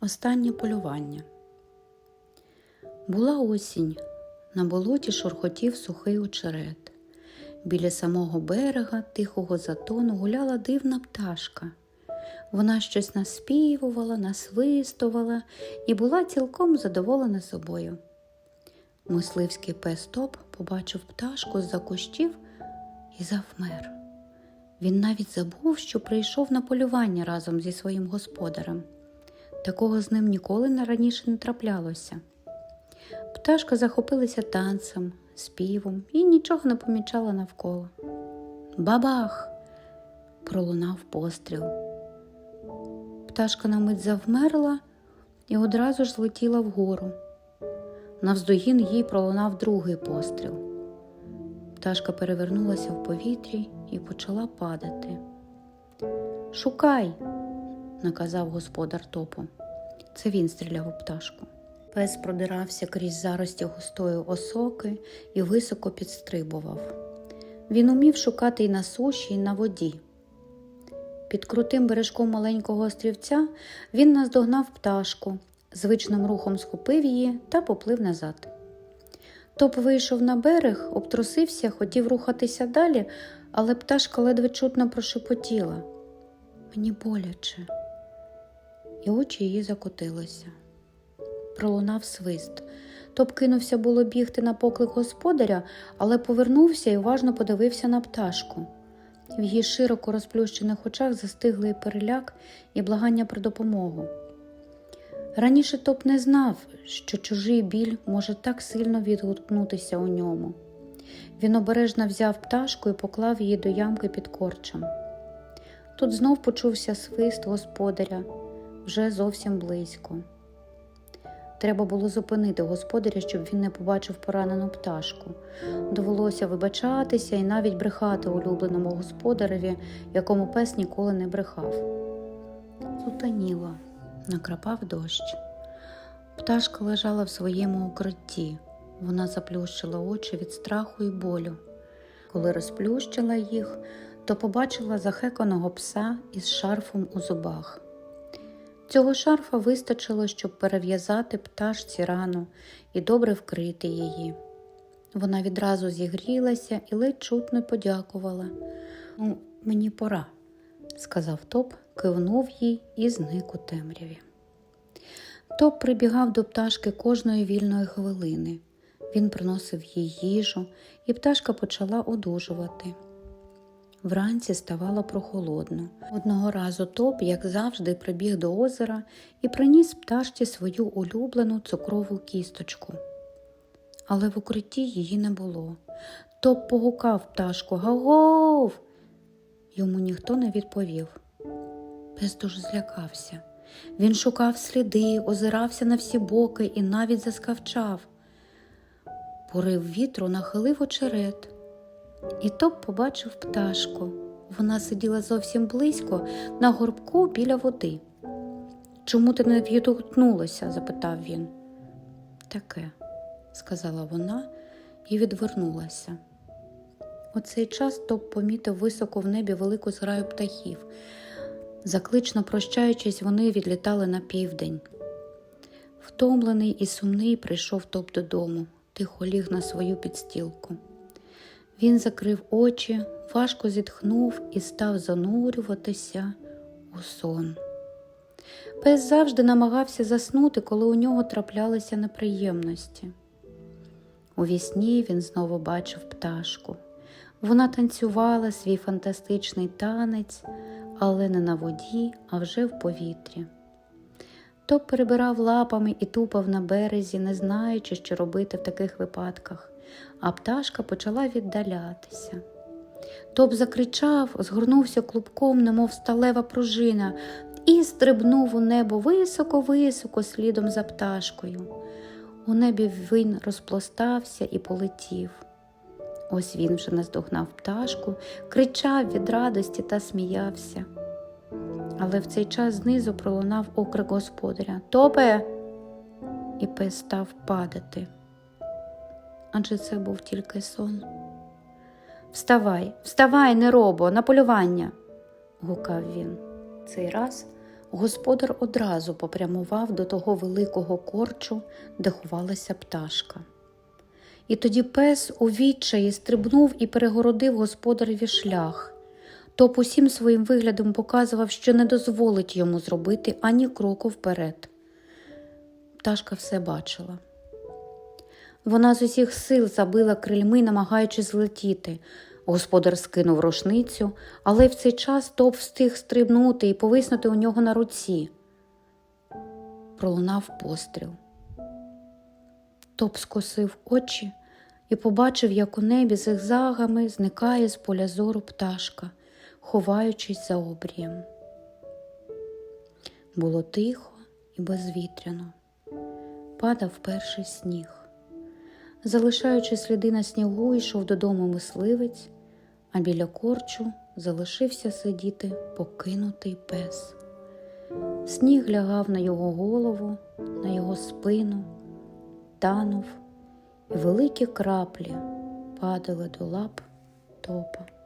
Останнє полювання. Була осінь. На болоті шурхотів сухий очерет. Біля самого берега тихого затону гуляла дивна пташка. Вона щось наспівувала, насвистувала і була цілком задоволена собою. Мисливський пес Топ побачив пташку з-за кущів і завмер. Він навіть забув, що прийшов на полювання разом зі своїм господарем. Такого з ним ніколи раніше не траплялося. Пташка захопилася танцем, співом і нічого не помічала навколо. Бабах! пролунав постріл. Пташка на мить завмерла і одразу ж злетіла вгору. Навздогін їй пролунав другий постріл. Пташка перевернулася в повітрі і почала падати. Шукай, наказав господар топу. Це він стріляв у пташку. Пес продирався крізь зарості густої осоки і високо підстрибував. Він умів шукати і на суші, і на воді. Під крутим бережком маленького острівця він наздогнав пташку, звичним рухом схопив її та поплив назад. Топ вийшов на берег, обтрусився, хотів рухатися далі, але пташка ледве чутно прошепотіла. Мені боляче, і очі її закотилися. Пролунав свист. Топ кинувся було бігти на поклик господаря, але повернувся і уважно подивився на пташку. В її широко розплющених очах застигли і переляк, і благання про допомогу. Раніше Топ не знав, що чужий біль може так сильно відгукнутися у ньому. Він обережно взяв пташку і поклав її до ямки під корчем. Тут знов почувся свист господаря вже зовсім близько. Треба було зупинити господаря, щоб він не побачив поранену пташку. Довелося вибачатися і навіть брехати улюбленому господареві, якому пес ніколи не брехав. Сутаніло, накрапав дощ. Пташка лежала в своєму укритті. Вона заплющила очі від страху і болю. Коли розплющила їх, то побачила захеканого пса із шарфом у зубах. Цього шарфа вистачило, щоб перев'язати пташці рану і добре вкрити її. Вона відразу зігрілася і ледь чутно подякувала. Ну, мені пора, сказав Топ, кивнув їй і зник у темряві. Топ прибігав до пташки кожної вільної хвилини. Він приносив їй їжу, і пташка почала одужувати. Вранці ставало прохолодно. Одного разу топ, як завжди, прибіг до озера і приніс пташці свою улюблену цукрову кісточку. Але в укритті її не було. Топ погукав пташку Гагов. Йому ніхто не відповів. Пес дуже злякався. Він шукав сліди, озирався на всі боки і навіть заскавчав. Порив вітру нахилив очерет. І топ побачив пташку. Вона сиділа зовсім близько на горбку біля води. Чому ти не відгукнулася? запитав він. Таке, сказала вона і відвернулася. У цей час топ помітив високо в небі велику зграю птахів. Заклично прощаючись, вони відлітали на південь. Втомлений і сумний прийшов топ додому, тихо ліг на свою підстілку. Він закрив очі, важко зітхнув і став занурюватися у сон. Пес завжди намагався заснути, коли у нього траплялися неприємності. У вісні він знову бачив пташку. Вона танцювала свій фантастичний танець, але не на воді, а вже в повітрі. Топ перебирав лапами і тупав на березі, не знаючи, що робити в таких випадках а пташка почала віддалятися. Топ закричав, згорнувся клубком, немов сталева пружина, і стрибнув у небо високо-високо слідом за пташкою. У небі він розплостався і полетів. Ось він вже наздогнав пташку, кричав від радості та сміявся. Але в цей час знизу пролунав окрик господаря Топе! І пес став падати адже це був тільки сон. Вставай, вставай, не робо, на полювання, гукав він. Цей раз господар одразу попрямував до того великого корчу, де ховалася пташка. І тоді пес у відчаї стрибнув і перегородив господареві шлях. Топ усім своїм виглядом показував, що не дозволить йому зробити ані кроку вперед. Пташка все бачила. Вона з усіх сил забила крильми, намагаючись злетіти. Господар скинув рушницю, але в цей час топ встиг стрибнути і повиснути у нього на руці. Пролунав постріл. Топ скосив очі і побачив, як у небі зигзагами зникає з поля зору пташка, ховаючись за обрієм. Було тихо і безвітряно. Падав перший сніг. Залишаючи сліди на снігу, йшов додому мисливець, а біля корчу залишився сидіти покинутий пес. Сніг лягав на його голову, на його спину, танув, і великі краплі падали до лап топа.